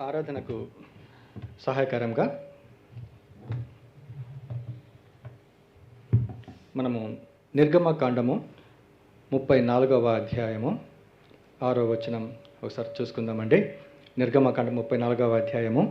ఆరాధనకు సహాయకరంగా మనము నిర్గమకాండము ముప్పై నాలుగవ అధ్యాయము ఆరో వచనం. ఒకసారి చూసుకుందామండి. నిర్గమకాండ ముప్పై నాలుగవ అధ్యాయము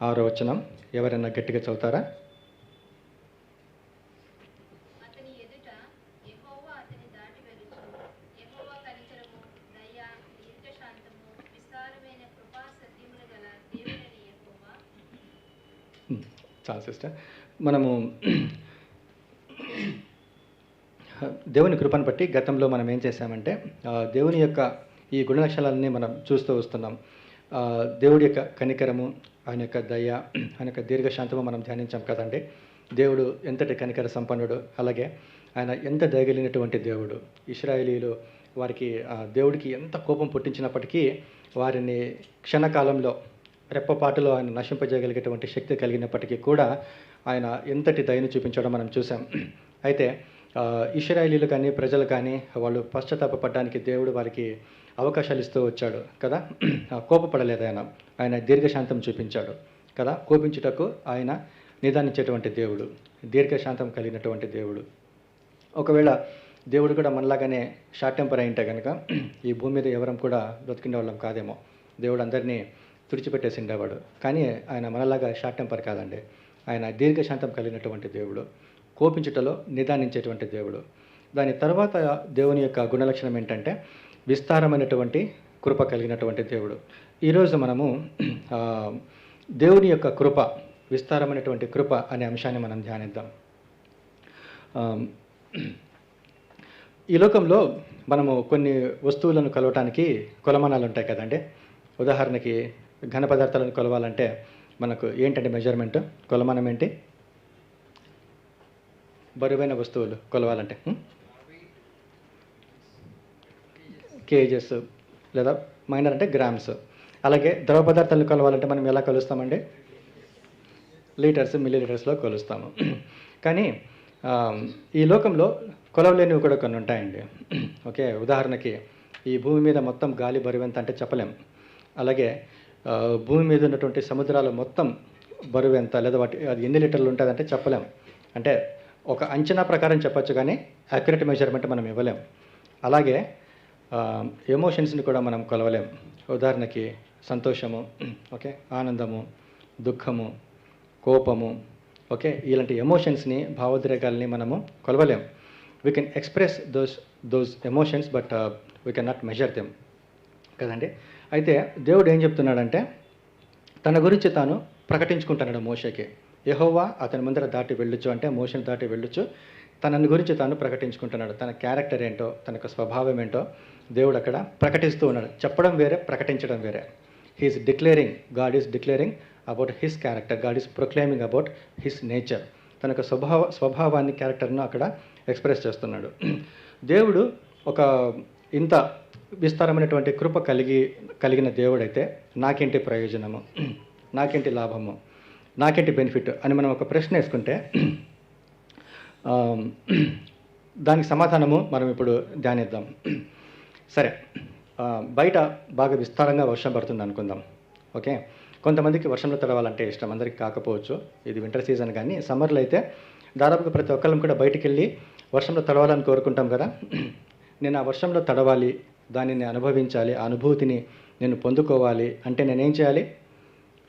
ఆరో వచనం. ఎవరైనా గట్టిగా చదువుతారా అతని ఎదుట యెహోవా అతని దాటి వెలుచు యెహోవా కనికరము దయ దీర్ఘశాంతము విస్తారమైన కృపా సత్యములు గల దేవుడని యెహోవా ఉమ్, చాలా సిస్టర్. మనము దేవుని కృపను బట్టి గతంలో మనం ఏం చేశామంటే దేవుని యొక్క ఈ గుణలక్షణాలన్నీ మనం చూస్తూ వస్తున్నాం. దేవుడి యొక్క కనికరము ఆయన యొక్క దయ ఆయన యొక్క దీర్ఘశాంతము మనం ధ్యానించాం కదండి. దేవుడు ఎంతటి కనికర సంపన్నుడు అలాగే ఆయన ఎంత దయగలిగినటువంటి దేవుడు. ఇస్రాయేలీలు వారికి దేవుడికి ఎంత కోపం పుట్టించినప్పటికీ వారిని క్షణకాలంలో రెప్పపాటులో ఆయన నశింపజేయగలిగేటువంటి శక్తి కలిగినప్పటికీ కూడా ఆయన ఎంతటి దయను చూపించడం మనం చూసాం. అయితే ఆ, కానీ ప్రజలు కానీ వాళ్ళు పశ్చాత్తాపడడానికి దేవుడు వారికి అవకాశాలు ఇస్తూ వచ్చాడు కదా? కోపపడలేదు ఆయన. ఆయన దీర్ఘశాంతం చూపించాడు కదా? కోపించుటకు ఆయన నిదానించేటువంటి దేవుడు దీర్ఘశాంతం కలిగినటువంటి దేవుడు. ఒకవేళ దేవుడు కూడా మనలాగానే షార్ట్ టెంపర్ అయింటే కనుక ఈ భూమి మీద ఎవరం కూడా బ్రతికిండే వాళ్ళం కాదేమో. దేవుడు అందరినీ తుడిచిపెట్టేసి ఉండేవాడు కానీ ఆయన మనలాగా షార్ట్ టెంపర్ కాదండి. ఆయన దీర్ఘశాంతం కలిగినటువంటి దేవుడు కోపించుటలో నిదానించేటువంటి దేవుడు. దాని తర్వాత దేవుని యొక్క గుణలక్షణం ఏంటంటే విస్తారమైనటువంటి కృప కలిగినటువంటి దేవుడు. ఈరోజు మనము దేవుని యొక్క కృప విస్తారమైనటువంటి కృప అనే అంశాన్ని మనం ధ్యానిద్దాం. ఈ లోకంలో మనము కొన్ని వస్తువులను కలవటానికి కొలమానాలు ఉంటాయి కదండి. ఉదాహరణకి ఘన పదార్థాలను కొలవాలంటే మనకు ఏంటంటే మెజర్మెంట్ కొలమానం ఏంటి? బరువైన వస్తువులు కొలవాలంటే కేజెస్ లేదా మైనర్ అంటే గ్రామ్స్ అలాగే ద్రవ పదార్థాలను కొలవాలంటే మనం ఎలా కొలుస్తామండి? లీటర్స్ మిల్లీ లీటర్స్లో కొలుస్తాము. కానీ ఈ లోకంలో కొలవలేనివి కూడా కొన్ని ఉంటాయండి. ఓకే ఉదాహరణకి ఈ భూమి మీద మొత్తం గాలి బరువు ఎంత అంటే చెప్పలేం. అలాగే భూమి మీద ఉన్నటువంటి సముద్రాల మొత్తం బరువు ఎంత లేదా వాటి అది ఎన్ని లీటర్లు ఉంటుందంటే చెప్పలేం. అంటే ఒక అంచనా ప్రకారం చెప్పొచ్చు కానీ యాక్యురేట్ మెజర్మెంట్ మనం ఇవ్వలేం. అలాగే ఎమోషన్స్ని కూడా మనం కొలవలేం. ఉదాహరణకి సంతోషము ఓకే ఆనందము దుఃఖము కోపము ఓకే ఇలాంటి ఎమోషన్స్ని భావోద్రేకాలని మనము కొలవలేం. We can express those those emotions but we can not measure them కదండి? అయితే దేవుడు ఏం చెప్తున్నాడంటే తన గురించి తాను ప్రకటించుకుంటున్నాడు మోషకి. యహోవా అతని ముందర దాటి వెళ్ళొచ్చు అంటే మోషన్ దాటి వెళ్ళొచ్చు. తనని గురించి తాను ప్రకటించుకుంటున్నాడు. తన క్యారెక్టర్ ఏంటో తన యొక్క స్వభావం ఏంటో దేవుడు అక్కడ ప్రకటిస్తూ ఉన్నాడు. చెప్పడం వేరే ప్రకటించడం వేరే. He is declaring God is declaring about his character God is proclaiming about his nature తన యొక్క స్వభావ స్వభావాన్ని క్యారెక్టర్ను అక్కడ ఎక్స్ప్రెస్ చేస్తున్నాడు. దేవుడు ఒక ఇంత విస్తారమైనటువంటి కృప కలిగి కలిగిన దేవుడైతే నాకేంటి ప్రయోజనము? నాకేంటి లాభము? నాకేంటి బెనిఫిట్? అని మనం ఒక ప్రశ్న వేసుకుంటే దానికి సమాధానము మనం ఇప్పుడు ధ్యానిద్దాం. సరే బయట బాగా విస్తారంగా వర్షం పడుతుంది అనుకుందాం. ఓకే? కొంతమందికి వర్షంలో తడవాలంటే ఇష్టం అందరికీ కాకపోవచ్చు. ఇది వింటర్ సీజన్ కానీ సమ్మర్లో అయితే దాదాపుగా ప్రతి ఒక్కళ్ళం కూడా బయటికి వెళ్ళి వర్షంలో తడవాలని కోరుకుంటాం కదా. నేను ఆ వర్షంలో తడవాలి దానిని అనుభవించాలి ఆ అనుభూతిని నేను పొందుకోవాలి అంటే నేనేం చేయాలి?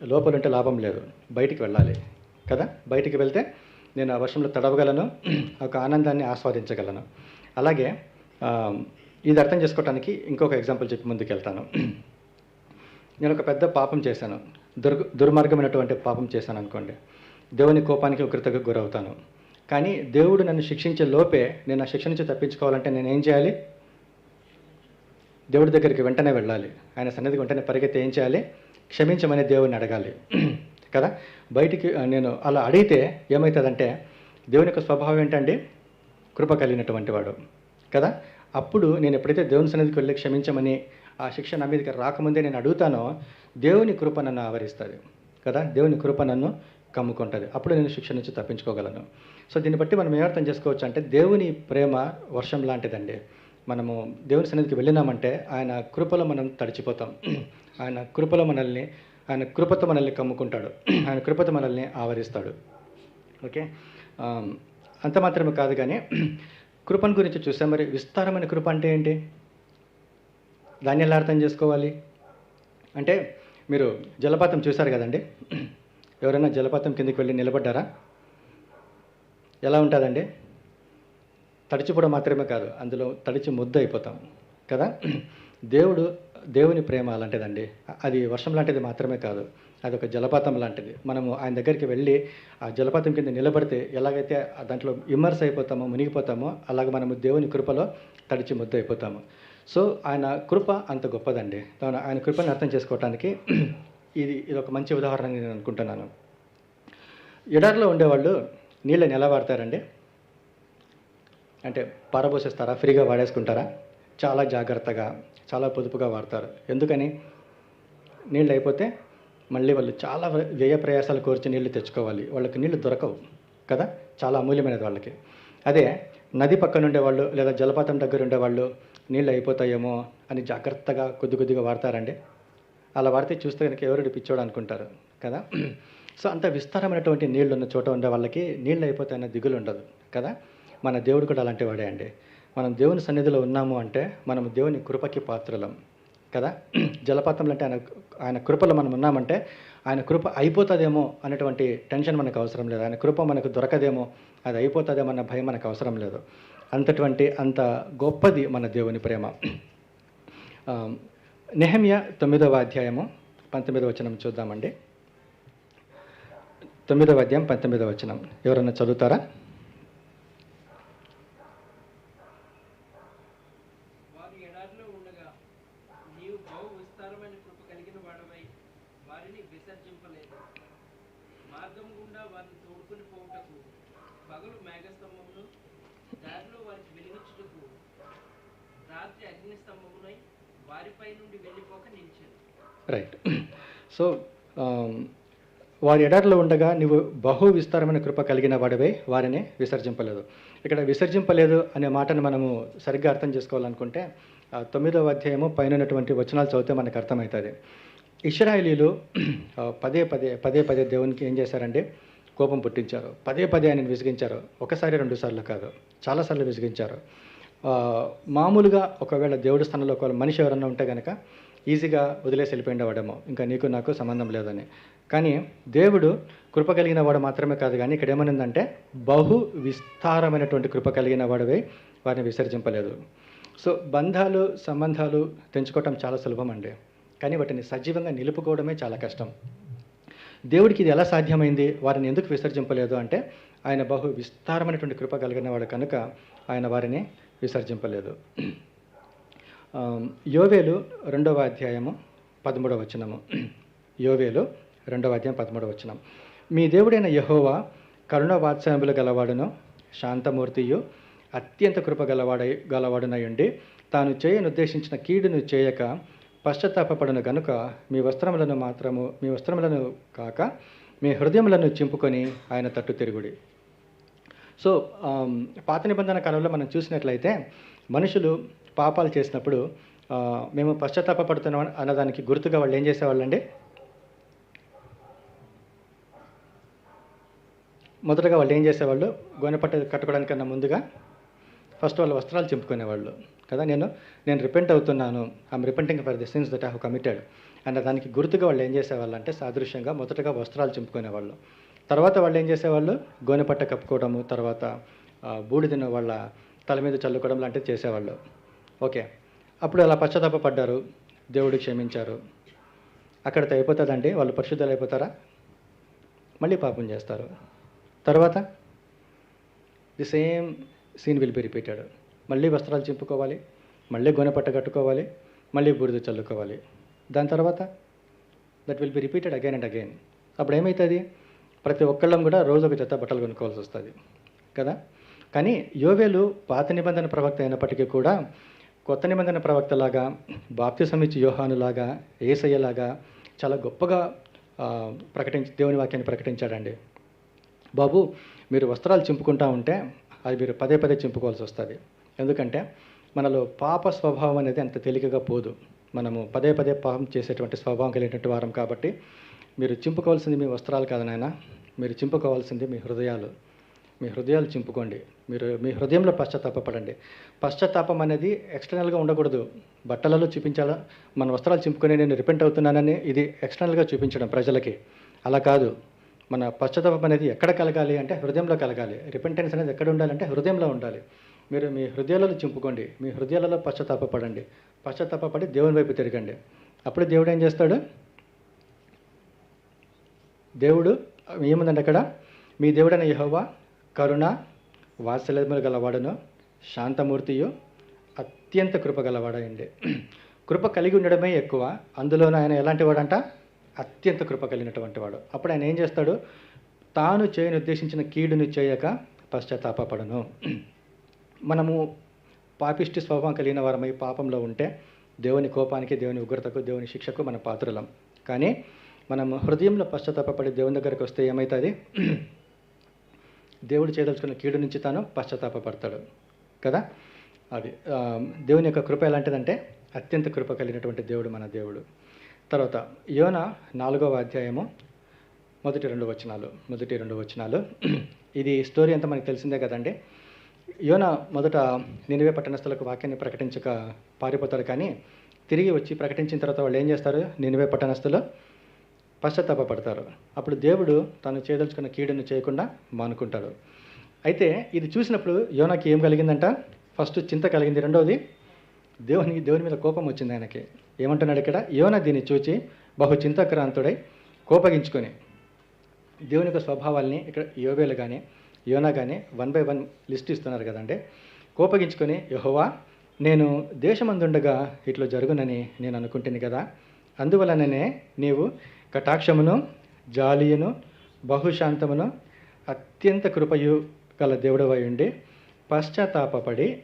లోపల ఉంటే లాభం లేదు బయటికి వెళ్ళాలి కదా? బయటికి వెళ్తే నేను ఆ వర్షంలో తడవగలను ఒక ఆనందాన్ని ఆస్వాదించగలను. అలాగే ఇది అర్థం చేసుకోవడానికి ఇంకొక ఎగ్జాంపుల్ చెప్పి ముందుకు వెళ్తాను నేను ఒక పెద్ద పాపం చేశాను దుర్గ దుర్మార్గమైనటువంటి పాపం చేశాను అనుకోండి. దేవుని కోపానికి ఉగ్రతకు గురవుతాను. కానీ దేవుడు నన్ను శిక్షించే లోపే నేను ఆ శిక్ష నుంచి తప్పించుకోవాలంటే నేను ఏం చేయాలి? దేవుడి దగ్గరికి వెంటనే వెళ్ళాలి. ఆయన సన్నిధికి వెంటనే పరిగెత్తి ఏం చేయాలి? క్షమించమని దేవుడిని అడగాలి. కదా? బయటికి నేను అలా అడిగితే ఏమవుతుందంటే దేవుని యొక్క స్వభావం ఏంటండి? కృప కలిగినటువంటి వాడు. కదా? అప్పుడు నేను ఎప్పుడైతే దేవుని సన్నిధికి వెళ్ళి క్షమించమని ఆ శిక్ష నా మీదకి రాకముందే నేను అడుగుతానో దేవుని కృప నన్ను ఆవరిస్తుంది. కదా? దేవుని కృప నన్ను కమ్ముకుంటుంది. అప్పుడు నేను శిక్ష నుంచి తప్పించుకోగలను. సో దీన్ని బట్టి మనం ఏమర్థం చేసుకోవచ్చు అంటే దేవుని ప్రేమ వర్షం లాంటిదండి. మనము దేవుని సన్నిధికి వెళ్ళినామంటే ఆయన కృపలో మనం తడిచిపోతాం. ఆయన కృపలో మనల్ని ఆయన కృపతో మనల్ని కమ్ముకుంటాడు. ఆయన కృపతో మనల్ని ఆవరిస్తాడు. ఓకే? అంత మాత్రమే కాదు కానీ కృపను గురించి చూస్తే మరి విస్తారమైన కృప అంటే ఏంటి? దాన్ని ఎలా అర్థం చేసుకోవాలి? అంటే మీరు జలపాతం చూశారు కదండి? ఎవరైనా జలపాతం కిందకి వెళ్ళి నిలబడ్డారా? ఎలా ఉంటుందండి? తడిచిపోవడం మాత్రమే కాదు అందులో తడిచి ముద్ద అయిపోతాం. కదా? దేవుడు దేవుని ప్రేమ అలాంటిదండి. అది వర్షం లాంటిది మాత్రమే కాదు అది ఒక జలపాతం లాంటిది. మనము ఆయన దగ్గరికి వెళ్ళి ఆ జలపాతం కింద నిలబడితే ఎలాగైతే ఆ దాంట్లో ఇమ్మర్స్ అయిపోతామో మునిగిపోతామో అలాగ మనము దేవుని కృపలో తడిచి ముద్ద అయిపోతాము. సో ఆయన కృప అంత గొప్పదండి. కావున ఆయన కృపని అర్థం చేసుకోవటానికి ఇది ఇది ఒక మంచి ఉదాహరణ నేను అనుకుంటున్నాను. ఎడారిలో ఉండేవాళ్ళు నీళ్ళని ఎలా వాడతారండి? అంటే పారబోసేస్తారా? ఫ్రీగా వాడేసుకుంటారా? చాలా జాగ్రత్తగా చాలా పొదుపుగా వాడతారు. ఎందుకని? నీళ్ళు అయిపోతే మళ్ళీ వాళ్ళు చాలా వ్యయ ప్రయాసాలు కోర్చి నీళ్ళు తెచ్చుకోవాలి. వాళ్ళకి నీళ్ళు దొరకవు కదా? చాలా అమూల్యమైనది వాళ్ళకి. అదే నది పక్కన ఉండేవాళ్ళు లేదా జలపాతం దగ్గర ఉండేవాళ్ళు నీళ్ళు అయిపోతాయేమో అని జాగ్రత్తగా కొద్ది కొద్దిగా వాడతారండి. అలా వాడితే చూస్తే కనుక ఎవరు పిచ్చోడు అనుకుంటారు కదా? సో అంత విస్తారమైనటువంటి నీళ్ళు ఉన్న చోట ఉండే వాళ్ళకి నీళ్ళు అయిపోతాయన్న దిగులు ఉండదు కదా? మన దేవుడు కూడా అలాంటి వాడే అండి. మనం దేవుని సన్నిధిలో ఉన్నాము అంటే మనం దేవుని కృపకి పాత్రలం కదా? జలపాతంలో అంటే ఆయన ఆయన కృపలో మనం ఉన్నామంటే ఆయన కృప అయిపోతుందేమో అనేటువంటి టెన్షన్ మనకు అవసరం లేదు. ఆయన కృప మనకు దొరకదేమో అది అయిపోతుందేమో అన్న భయం మనకు అవసరం లేదు. అంతటువంటి అంత గొప్పది మన దేవుని ప్రేమ. ఆ, నెహమ్య తొమ్మిదవ అధ్యాయము పంతొమ్మిదవ వచనం చూద్దామండి. తొమ్మిదవ అధ్యాయం పంతొమ్మిదవ వచనం. ఎవరన్నా చదువుతారా వారు ఎడారిలో ఉండగా నీవు బహు విస్తారమైన కృప కలిగిన వాడవై వారిని విసర్జింపలేదు మార్గం గుండా వారిని తోడుకుని పోవుటకు పగలు మేఘస్తంభమును దారిలో వారికి వెలిగించుటకు రాత్రి అగ్నిస్తంభమునై వారిపై నుండి వెళ్ళిపోక నిలిచాను రైట్ సో um, వారి ఎడారిలో ఉండగా నువ్వు బహు విస్తారమైన కృప కలిగిన వాడవే వారిని విసర్జింపలేదు. ఇక్కడ విసర్జింపలేదు అనే మాటను మనము సరిగ్గా అర్థం చేసుకోవాలనుకుంటే తొమ్మిదవ అధ్యాయము పైన ఉన్నటువంటి వచనాలు చదివితే మనకు అర్థమవుతుంది. ఇస్రాయలీలు పదే పదే పదే పదే దేవునికి ఏం చేశారంటే కోపం పుట్టించారు. పదే పదే ఆయన విసిగించారు. ఒకసారి రెండు సార్లు కాదు. చాలాసార్లు విసిగించారు. మామూలుగా ఒకవేళ దేవుడి స్థానంలో ఒక మనిషి ఎవరన్నా ఉంటే కనుక ఈజీగా వదిలేసి వెళ్ళిపోయిండేవాడేమో ఇంకా నీకు నాకు సంబంధం లేదని. కానీ దేవుడు కృప కలిగిన వాడు మాత్రమే కాదు కానీ ఇక్కడ ఏమనిందంటే బహు విస్తారమైనటువంటి కృప కలిగిన వాడివై వారిని విసర్జింపలేదు. సో బంధాలు సంబంధాలు తెంచుకోవటం చాలా సులభం అండి. కానీ వాటిని సజీవంగా నిలుపుకోవడమే చాలా కష్టం. దేవుడికి ఇది ఎలా సాధ్యమైంది? వారిని ఎందుకు విసర్జింపలేదు అంటే ఆయన బహు విస్తారమైనటువంటి కృప కలిగిన వాడు కనుక ఆయన వారిని విసర్జింపలేదు. యోవేలు రెండవ అధ్యాయము పదమూడవ వచనము. యోవేలు రెండవ అధ్యాయం పదమూడవ వచనం. మీ దేవుడైన యహోవా కరుణ వాత్సల్యములు గలవాడును శాంతమూర్తియు అత్యంత కృప గలవాడై గలవాడునై ఉండి తాను చేయనుద్దేశించిన కీడును చేయక పశ్చాత్తాపపడను గనుక మీ వస్త్రములను మాత్రము మీ వస్త్రములను కాక మీ హృదయములను చింపుకొని ఆయన తట్టు తిరుగుడి. సో పాత నిబంధన కాలంలో మనం చూసినట్లయితే మనుషులు పాపాలు చేసినప్పుడు మేము పశ్చాత్తాపడుతున్నాం అన్నదానికి గుర్తుగా వాళ్ళు ఏం చేసేవాళ్ళండి? మొదటగా వాళ్ళు ఏం చేసేవాళ్ళు? గోనెపట్ట కట్టుకోవడానికన్నా ముందుగా ఫస్ట్ వాళ్ళు వస్త్రాలు చింపుకునేవాళ్ళు. కదా నేను నేను రిపెంట్ అవుతున్నాను. I'm repenting for the sins that I have committed and దానికి గుర్తుగా వాళ్ళు ఏం చేసేవాళ్ళు అంటే సాదృశ్యంగా మొదటగా వస్త్రాలు చింపుకునేవాళ్ళు. తర్వాత వాళ్ళు ఏం చేసేవాళ్ళు? గోనెపట్ట కప్పుకోవడము తర్వాత బూడిదను వాళ్ళ తల మీద చల్లుకోవడం లాంటివి చేసేవాళ్ళు. ఓకే. అప్పుడు అలా పశ్చాత్తాప పడ్డారు. దేవుడు క్షమించారు. అక్కడితో అయిపోతుందండి. వాళ్ళు పరిశుద్ధులు అయిపోతారా? మళ్ళీ పాపం చేస్తారు. తర్వాత the same scene will be repeated. మళ్ళీ వస్త్రాలు చింపుకోవాలి. మళ్ళీ గోనెపట్ట కట్టుకోవాలి. మళ్ళీ బూడిద చల్లుకోవాలి. దాని తర్వాత that will be repeated again and again అప్పుడు ఏమవుతుంది ప్రతి ఒక్కళ్ళం కూడా రోజు ఒక జత బట్టలు కొనుక్కోవాల్సి వస్తుంది. కదా? కానీ యోవేలు పాత నిబంధన ప్రవక్త అయినప్పటికీ కూడా కొత్త నిబంధన ప్రవక్తలాగా బాప్తిసం ఇచ్చి యోహానులాగా ఏసయ్యలాగా చాలా గొప్పగా ప్రకటించి దేవుని వాక్యాన్ని ప్రకటించాడండి. బాబు మీరు వస్త్రాలు చింపుకుంటా ఉంటే అది మీరు పదే పదే చింపుకోవాల్సి వస్తుంది. ఎందుకంటే మనలో పాప స్వభావం అనేది అంత తేలికగా పోదు. మనము పదే పదే పాపం చేసేటువంటి స్వభావం కలిగినటువంటి వారం కాబట్టి మీరు చింపుకోవాల్సింది మీ వస్త్రాలు కాదు నాయన. మీరు చింపుకోవాల్సింది మీ హృదయాలు. మీ హృదయాలు చింపుకోండి. మీరు మీ హృదయంలో పశ్చాత్తాపడండి పశ్చాత్తాపం అనేది ఎక్స్టర్నల్గా ఉండకూడదు. బట్టలలో చూపించాలా? మన వస్త్రాలు చింపుకొని నేను రిపెంట్ అవుతున్నానని ఇది ఎక్స్టర్నల్గా చూపించడం ప్రజలకి. అలా కాదు. మన పశ్చాత్తాపం అనేది ఎక్కడ కలగాలి అంటే హృదయంలో కలగాలి. రిపెంటెన్స్ అనేది ఎక్కడ ఉండాలంటే హృదయంలో ఉండాలి. మీరు మీ హృదయాలలో చింపుకోండి. మీ హృదయాలలో పశ్చాత్తాపపడండి. పశ్చాత్తాపపడి దేవుని వైపు తిరగండి. అప్పుడు దేవుడు ఏం చేస్తాడు? దేవుడు ఏముందండి అక్కడ? మీ దేవుడైన యహోవా కరుణ వాత్సల్యములు గలవాడును శాంతమూర్తియు అత్యంత కృప గలవాడండి కృప కలిగి ఉండడమే ఎక్కువ. అందులోనూ ఆయన ఎలాంటి వాడంట అత్యంత కృప కలిగినటువంటి వాడు. అప్పుడు ఆయన ఏం చేస్తాడు? తాను చేయని ఉద్దేశించిన కీడుని చేయక పశ్చాత్తాపడను మనము పాపిష్టి స్వభావం కలిగిన వారమై పాపంలో ఉంటే దేవుని కోపానికి దేవుని ఉగ్రతకు దేవుని శిక్షకు మన పాత్రలం. కానీ మనం హృదయంలో పశ్చాత్తాపడి దేవుని దగ్గరికి వస్తే ఏమవుతుంది దేవుడు చేయదలుచుకున్న కీడు నుంచి తాను పశ్చాత్తాపడతాడు కదా? అది దేవుని యొక్క కృప ఎలాంటిదంటే అత్యంత కృప కలిగినటువంటి దేవుడు మన దేవుడు. తర్వాత యోన నాలుగవ అధ్యాయము మొదటి రెండు వచనాలు మొదటి రెండు వచనాలు. ఇది స్టోరీ అంతా మనకు తెలిసిందే కదండి. యోన మొదట నినివే పట్టణస్థులకు వాక్యాన్ని ప్రకటించక పారిపోతాడు కానీ తిరిగి వచ్చి ప్రకటించిన తర్వాత వాళ్ళు ఏం చేస్తారు? నినివే పట్టణస్థులు పశ్చాత్తాపడతారు అప్పుడు దేవుడు తాను చేయదలుచుకున్న కీడును చేయకుండా మానుకుంటాడు. అయితే ఇది చూసినప్పుడు యోనాకి ఏం కలిగిందంట? ఫస్ట్ చింత కలిగింది. రెండవది దేవుని దేవుని మీద కోపం వచ్చింది ఆయనకి. ఏమంటున్నాడు ఇక్కడ? యోన దీన్ని చూచి బహు చింతాక్రాంతుడై కోపగించుకొని దేవుని యొక్క స్వభావాల్ని ఇక్కడ యోవేలు కానీ యోనా కానీ వన్ బై వన్ లిస్ట్ ఇస్తున్నారు కదండి. కోపగించుకొని యహోవా నేను దేశమందుండగా ఇట్లా జరుగునని నేను అనుకుంటుంది కదా. అందువలననే నీవు కటాక్షమును జాలియును బహుశాంతమును అత్యంత కృపయు గల దేవుడవై ఉండి పశ్చాత్తాపడి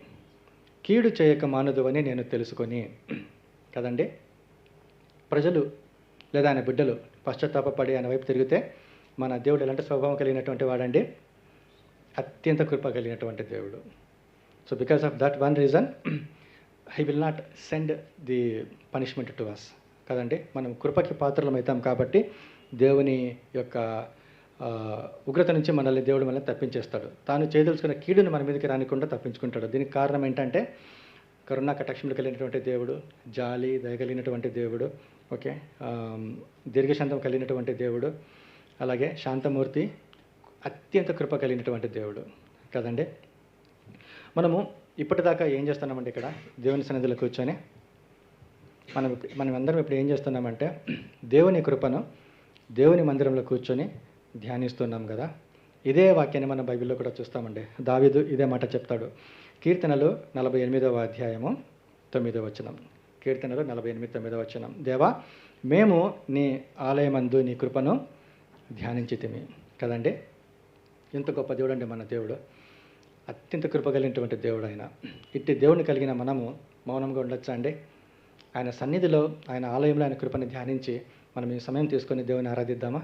కీడు చేయక మానదు అని నేను తెలుసుకొని. కదండి? ప్రజలు లేదా ఆయన బిడ్డలు పశ్చాత్తాపపడి ఆయన వైపు తిరిగితే మన దేవుడు ఎలాంటి స్వభావం కలిగినటువంటి వాడండి? అత్యంత కృప కలిగినటువంటి దేవుడు. So because of that one reason I will not send the punishment to us కదండి మనం కృపకి పాత్రలమవుతాం కాబట్టి దేవుని యొక్క ఉగ్రత నుంచి మనల్ని దేవుడు మనల్ని తప్పించేస్తాడు. తాను చేయదలుచుకున్న కీడుని మన మీదకి రానికుండా తప్పించుకుంటాడు. దీనికి కారణం ఏంటంటే కరుణా కటాక్షములు కలిగినటువంటి దేవుడు జాలి దయగలిగినటువంటి దేవుడు ఓకే దీర్ఘశాంతం కలిగినటువంటి దేవుడు అలాగే శాంతమూర్తి అత్యంత కృప కలిగినటువంటి దేవుడు కదండి? మనము ఇప్పటిదాకా ఏం చేస్తున్నామంటే ఇక్కడ? దేవుని సన్నిధిలో కూర్చొని మనం మనం అందరం ఇప్పుడు ఏం చేస్తున్నామంటే దేవుని కృపను దేవుని మందిరంలో కూర్చొని ధ్యానిస్తున్నాం కదా. ఇదే వాక్యాన్ని మనం బైబిల్లో కూడా చూస్తామండి. దావీదు ఇదే మాట చెప్తాడు. కీర్తనలు నలభై ఎనిమిదవ అధ్యాయము తొమ్మిదవ వచనం. కీర్తనలు నలభై ఎనిమిది తొమ్మిదవ వచనం. దేవా మేము నీ ఆలయమందు నీ కృపను ధ్యానించితిమి. కదండి? ఎంత గొప్ప దేవుడు అండి మన దేవుడు. అత్యంత కృప కలిగినటువంటి దేవుడు ఆయన. ఇట్టి దేవుని కలిగిన మనము మౌనంగా ఉండొచ్చా అండి? ఆయన సన్నిధిలో ఆయన ఆలయంలో ఆయన కృపను ధ్యానించి మనం ఈ సమయం తీసుకొని దేవుని ఆరాధిద్దామా?